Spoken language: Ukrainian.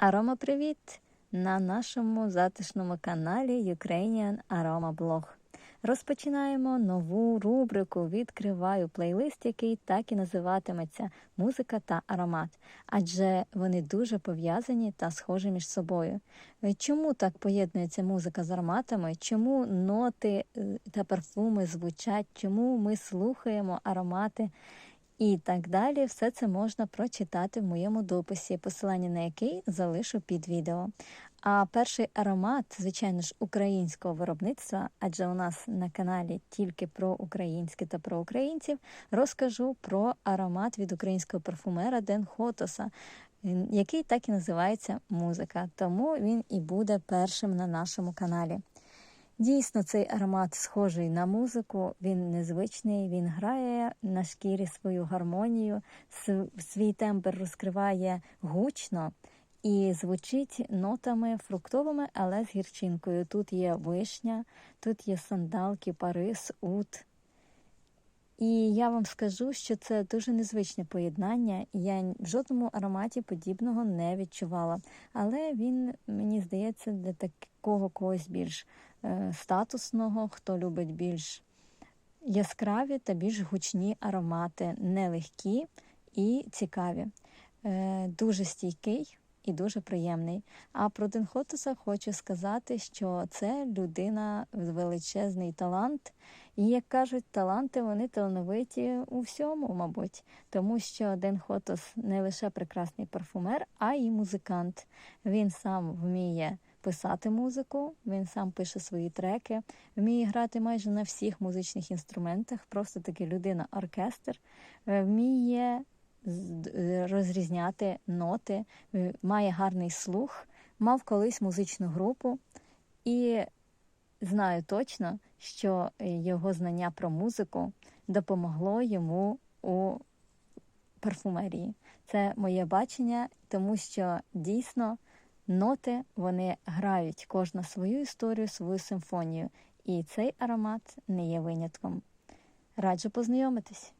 Арома привіт! На нашому затишному каналі Ukrainian Aroma Blog. Розпочинаємо нову рубрику Відкриваю плейлист, який так і називатиметься Музика та аромат, адже вони дуже пов'язані та схожі між собою. Чому так поєднується музика з ароматами? Чому ноти е, та парфуми звучать? Чому ми слухаємо аромати? І так далі, все це можна прочитати в моєму дописі, посилання на який залишу під відео. А перший аромат, звичайно ж, українського виробництва, адже у нас на каналі тільки про українське та про українців, розкажу про аромат від українського парфумера Ден Хотоса, який так і називається музика. Тому він і буде першим на нашому каналі. Дійсно, цей аромат схожий на музику, він незвичний, він грає на шкірі свою гармонію, свій тембр розкриває гучно і звучить нотами фруктовими, але з гірчинкою. Тут є вишня, тут є сандал, кіпарис, ут. І я вам скажу, що це дуже незвичне поєднання, і я в жодному ароматі подібного не відчувала. Але він, мені здається, для такого когось більш е, статусного, хто любить більш яскраві та більш гучні аромати, нелегкі і цікаві. Е, дуже стійкий і дуже приємний. А про Денхотуса хочу сказати, що це людина з величезний талант. І як кажуть, таланти вони талановиті у всьому, мабуть, тому що Ден Хотос не лише прекрасний парфумер, а й музикант. Він сам вміє писати музику, він сам пише свої треки, вміє грати майже на всіх музичних інструментах. Просто таки людина-оркестр, вміє розрізняти ноти, має гарний слух, мав колись музичну групу і знаю точно, що його знання про музику допомогло йому у парфумерії. Це моє бачення, тому що дійсно ноти вони грають кожна свою історію, свою симфонію. І цей аромат не є винятком. Раджу познайомитись.